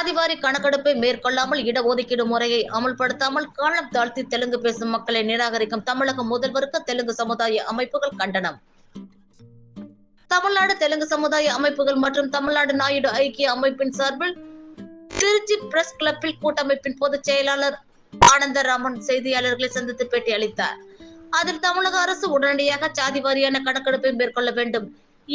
சாதிவாரி கணக்கெடுப்பை மேற்கொள்ளாமல் இடஒதுக்கீடு முறையை அமல்படுத்தாமல் காலம் தாழ்த்தி தெலுங்கு பேசும் மக்களை நிராகரிக்கும் தமிழக முதல்வருக்கு தெலுங்கு சமுதாய அமைப்புகள் கண்டனம். தமிழ்நாடு தெலுங்கு சமுதாய அமைப்புகள் மற்றும் தமிழ்நாடு நாயுடு ஐக்கிய அமைப்பின் சார்பில் திருச்சி பிரஸ் கிளப்பில் கூட்டமைப்பின் பொதுச் செயலாளர் ஆனந்தராமன் செய்தியாளர்களை சந்தித்து பேட்டி அளித்தார். அதில் தமிழக அரசு உடனடியாக சாதி வாரியான கணக்கெடுப்பை மேற்கொள்ள வேண்டும்.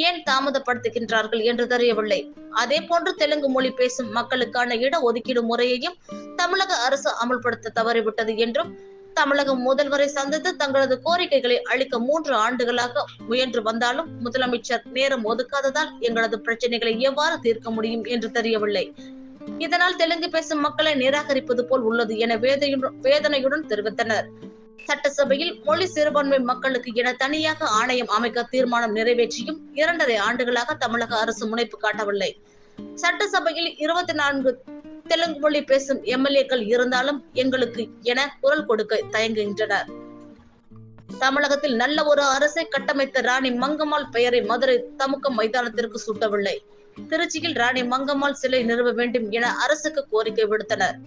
ஏன் தாமதப்படுத்துகின்றார்கள் என்று தெரியவில்லை. அதே போன்று தெலுங்கு மொழி பேசும் மக்களுக்கான இட ஒதுக்கீடு முறையையும் தமிழக அரசு அமல்படுத்த தவறிவிட்டது என்றும் தமிழக முதல்வரை சந்தித்து தங்களது கோரிக்கைகளை அளிக்க மூன்று ஆண்டுகளாக முயன்று வந்தாலும் முதலமைச்சர் நேரம் ஒதுக்காததால் எங்களது பிரச்சனைகளை எவ்வாறு தீர்க்க முடியும் என்று தெரியவில்லை. இதனால் தெலுங்கு பேசும் மக்களை நிராகரிப்பது போல் உள்ளது என வேதனையுடன் தெரிவித்தனர். சட்டசபையில் மொழி சிறுபான்மை மக்களுக்கு என தனியாக ஆணையம் அமைக்க தீர்மானம் நிறைவேற்றியும் இரண்டரை ஆண்டுகளாக தமிழக அரசு முனைப்பு காட்டவில்லை. சட்டசபையில் இருபத்தி நான்கு தெலுங்கு மொழி பேசும் எம்எல்ஏக்கள் இருந்தாலும் எங்களுக்கு என குரல் கொடுக்க தயங்குகின்றனர். தமிழகத்தில் நல்ல ஒரு அரசை கட்டமைத்த ராணி மங்கம்மாள் பெயரை மதுரை தமுக்க மைதானத்திற்கு சூட்டவில்லை. திருச்சியில் ராணி மங்கம்மாள் சிலை நிறுவ வேண்டும் என அரசுக்கு கோரிக்கை விடுத்தனர்.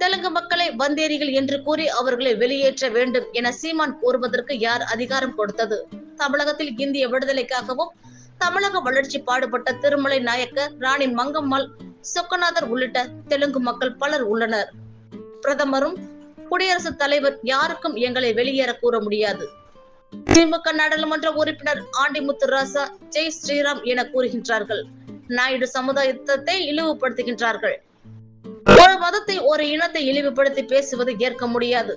தெலுங்கு மக்களை வந்தேரிகள் என்று கூறி அவர்களை வெளியேற்ற வேண்டும் என சீமான் கூறுவதற்கு யார் அதிகாரம் கொடுத்தது? தமிழகத்தில் இந்திய விடுதலைக்காகவும் தமிழக வளர்ச்சி பாடுபட்ட திருமலை நாயக்கர் ராணி மங்கம்மாள் சொக்கநாதர் உள்ளிட்ட தெலுங்கு மக்கள் பலர் உள்ளனர். பிரதமரும் குடியரசுத் தலைவர் யாருக்கும் எங்களை வெளியேற கூற முடியாது. திமுக நாடாளுமன்ற உறுப்பினர் ஆண்டிமுத்து ராசா ஜெய் ஸ்ரீராம் என கூறுகின்றார்கள். நாயுடு சமுதாயத்தை இழிவுபடுத்துகின்றார்கள். ஒரு மதத்தை ஒரு இனத்தை இழிவுபடுத்தி பேசுவது ஏற்க முடியாது.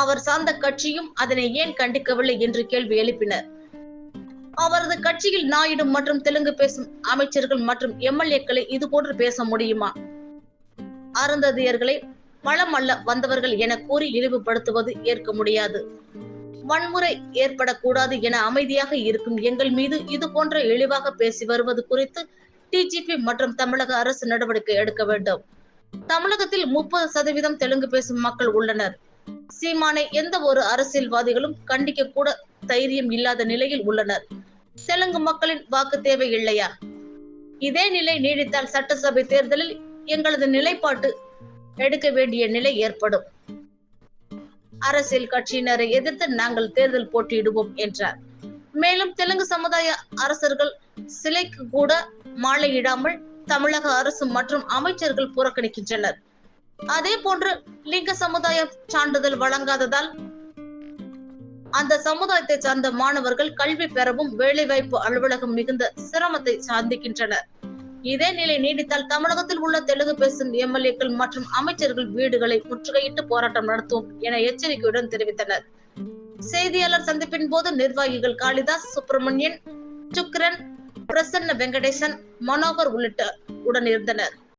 அவர் சார்ந்த கட்சியும் அதனை ஏன் கண்டிக்கவில்லை என்று கேள்வி எழுப்பினர். அவரது கட்சியில் நாயுடு மற்றும் தெலுங்கு பேசும் அமைச்சர்கள் மற்றும் எம்எல்ஏக்களை இது போன்று பேச முடியுமா? அருந்ததியர்களை பலம் அல்ல வந்தவர்கள் என கூறி இழிவுபடுத்துவது ஏற்க முடியாது. வன்முறை ஏற்படக்கூடாது என அமைதியாக இருக்கும் எங்கள் மீது இது போன்ற இழிவாக பேசி வருவது குறித்து டிஜிபி மற்றும் தமிழக அரசு நடவடிக்கை எடுக்க வேண்டும். தமிழகத்தில் முப்பது சதவீதம் தெலுங்கு பேசும் மக்கள் உள்ளனர். சீமானை எந்த ஒரு அரசியல்வாதிகளும் கண்டிக்க கூட தைரியம் இல்லாத நிலையில் உள்ளனர். தெலுங்கு மக்களின் வாக்கு தேவை இல்லையா? இதே நிலை நீடித்தால் சட்டசபை தேர்தலில் எங்களது நிலைப்பாட்டு எடுக்க வேண்டிய நிலை ஏற்படும். அரசியல் கட்சியினரை எதிர்த்து நாங்கள் தேர்தல் போட்டியிடுவோம் என்றார். மேலும் தெலுங்கு சமுதாய அரசர்கள் சிலைக்கு கூட மாலையிடாமல் தமிழக அரசு மற்றும் அமைச்சர்கள் புறக்கணிக்கின்றனர். அதே போன்று லிங்க சமுதாய சான்றிதழ் வழங்காததால் அந்த சமுதாயத்தை சார்ந்த மாணவர்கள் கல்வி பெறவும் வேலைவாய்ப்பு அலுவலகம் மிகுந்த சிரமத்தை சந்திக்கின்றனர் இதே நிலை நீடித்தால் தமிழகத்தில் உள்ள தெலுங்கு பேசும் எம்எல்ஏக்கள் மற்றும் அமைச்சர்கள் வீடுகளை முற்றுகையிட்டு போராட்டம் நடத்துவோம் என எச்சரிக்கையுடன் தெரிவித்தனர். செய்தியாளர் சந்திப்பின் போது நிர்வாகிகள் காளிதாஸ் சுப்பிரமணியன் சுக்ரன் பிரசன்ன வெங்கடேசன் மனோகர் உள்ளிட்ட உடன் இருந்தனர்.